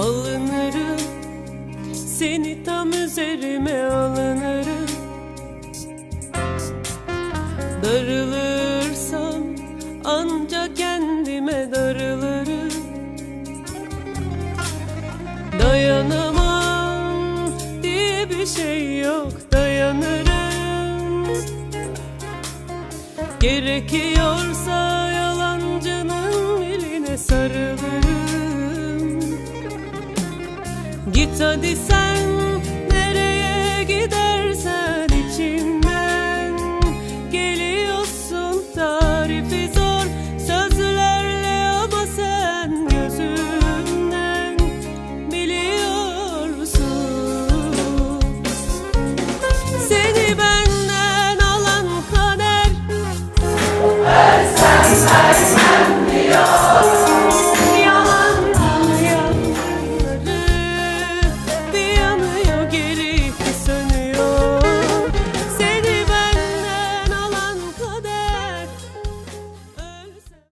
alınırım. Seni tam üzerime alınırım. Darılırsam ancak kendime darılırım. Dayanamam diye bir şey yok dayanırım. Gerekiyorsa Gita descends.